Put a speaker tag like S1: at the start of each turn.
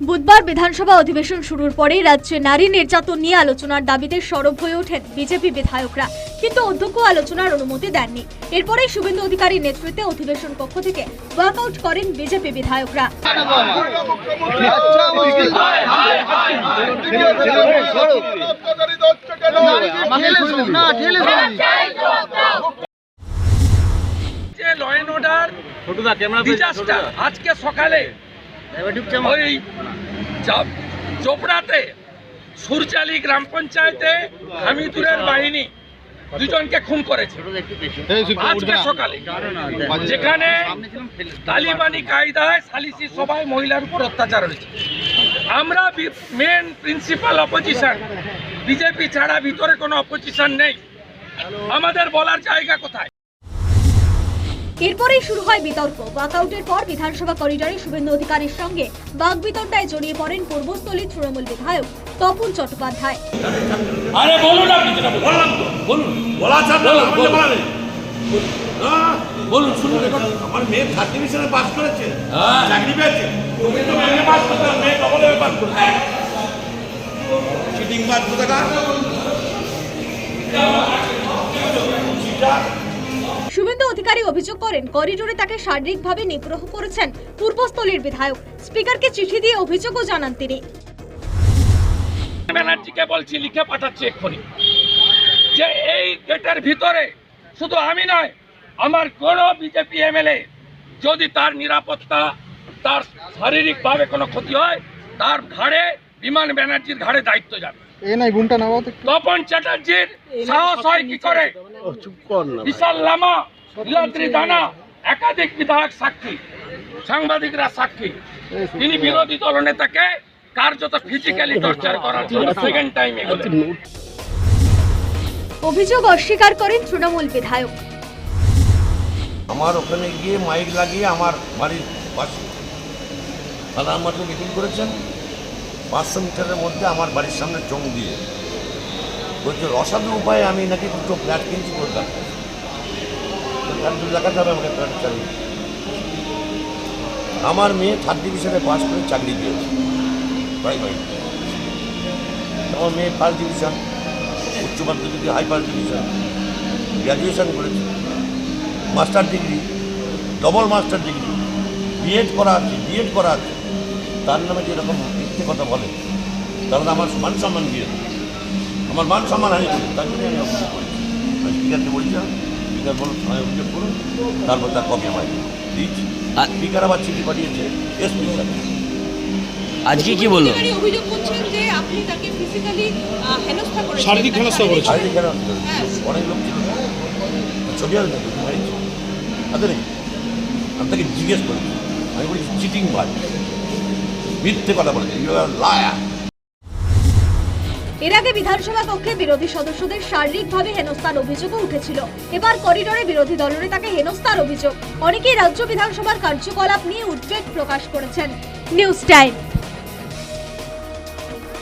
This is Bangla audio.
S1: বুধবার বিধানসভা অধিবেশন শুরুর পরেই রাজ্যে নারী নির্যাতন নিয়ে আলোচনার দাবিতে সরব হয়ে ওঠেন বিজেপি বিধায়করা। কিন্তু অধ্যক্ষ আলোচনার অনুমতি দেননি। এরপরেই শুভেন্দু অধিকারীর নেতৃত্বে অধিবেশন কক্ষ থেকে ওয়াকআউট করেন বিজেপি বিধায়করা।
S2: আজকে সকালে ওই চোপড়াতে সুরচালি গ্রাম পঞ্চায়েতে হামিদুরের বাহিনী দুজনকে খুন করেছে। আজকে সকালে। যেখানে তালিবানি কায়দায় সালিসি সভায় মহিলার উপর অত্যাচার হয়েছে। আমরা মেন প্রিন্সিপাল অপোজিশন বিজেপি ছাড়া ভিতরে কোনো অপোজিশন নেই। আমাদের বলার জায়গা কোথায়?
S1: এরপরেই শুরু হয় বিতর্ক। ওয়াকআউটের পর বিধানসভা করিডোরে শুভেন্দু অধিকারীর সঙ্গে বাগবিতণ্ডায় জড়িয়ে পড়েন পূর্বস্থলী তৃণমূল বিধায়ক তপন চট্টোপাধ্যায়।
S2: আরে বলুন আপনি যেটা বললাম তো। বলুন।
S3: বলা যাবে না আমাকে বলা নেই। হ্যাঁ,
S2: বলুন শুনুন।
S3: আমার মেয়ে থার্ড ডিভিশনে পাস করেছে।
S2: হ্যাঁ।
S3: চাকরি পেয়েছে। তুমি তো মেয়ে পাস করতে মেয়ে ডবল পাস করতে চিটিং বাদ কোথাকার
S1: অধিকারী অভিযোগ করেন। করিডোরে তাকে শারীরিকভাবে নিগ্রহ করেছেন পূর্বস্থলীর বিধায়ক। স্পিকারকে চিঠি দিয়ে অভিযোগও জানান তিনি।
S2: ব্যানার্জিকে বলছি লিখে পাঠাচ্ছি এক্ষুনি। যে এই গেটের ভিতরে শুধু আমি নয় আমার কোন বিজেপি এমএলএ যদি তার নিরাপত্তা তার শারীরিকভাবে কোনো ক্ষতি হয় তার ঘাড়ে বিমান ব্যানার্জির ঘাড়ে দায়িত্ব যাবে। তপন চ্যাটার্জির সাহস হয় কি করে?
S4: চুপ কর না।
S2: বিশাল লামা নীলাদ্রি দানা একাধিক বিধায়ক সাক্ষী সাংবাদিকরা সাক্ষী। তিনি বিরোধী দলনেতাকে কার্যত ফিজিক্যালি টর্চার করার জন্য সেকেন্ড টাইম
S1: অভিযোগ অস্বীকার করেন তৃণমূল বিধায়ক।
S3: আমার ওখানে গিয়ে মাইক লাগিয়ে আমার বাড়ির পাশে প্রধানমন্ত্রী মিটিং করেছেন। পাঁচশো মিটারের মধ্যে আমার বাড়ির সামনে চোখ দিয়ে। বলছে অসাধু উপায়ে আমি নাকি দুটো ফ্ল্যাট কিনছি করতাম হবে আমাকে চালিয়ে আমার মেয়ে থার্ড ডিভিশনে পাস করে চাকরি পেয়েছে। প্রাইভেট আমার মেয়ে ফার্স্ট ডিভিশন উচ্চ মাধ্যমিক হাই ফার্স্ট ডিভিশন গ্র্যাজুয়েশন করেছে। Master degree double master degree BEd করা আছে বিএড করা আছে। তার নামে যে এরকম মিথ্যে কথা বলে তাহলে আমার মান সম্মান দিয়ে দেবে। আমার মান সম্মান করে তার জন্য আমি অভিযোগ করেছি। স্পিকারকে বলছিলাম? বলুন আমি অভিযোগ করুন তারপর তার কপি আমায় দিচ্ছি।
S5: আ-
S3: স্পিকার আবার চিঠি পাঠিয়েছে এসপি স্যার।
S5: আজকে কি বলল?
S6: অধিকারী অভিযোগ করছেন যে আপনি তাকে ফিজিক্যালি হেনস্থা করেছেন।
S4: শারীরিক হেনস্থা করেছেন।
S3: আরে কেন
S6: হ্যাঁ।
S3: অনেক লোক ছিল। ছবি আছে নাকি আমি তাকে জিজ্ঞেস করি আমি বলি চিটিং ভাই মিথ্যে কথা বলেছে। ইউ আর লায়ার
S1: এর আগে বিধানসভা কক্ষে বিরোধী সদস্যদের শারীরিকভাবে হেনস্থার অভিযোগও উঠেছিল। এবার করিডোরে বিরোধী দলনেতাকে হেনস্থার অভিযোগ। অনেকেই রাজ্য বিধানসভার কার্যকলাপ নিয়ে উদ্বেগ প্রকাশ করেছেন। News time.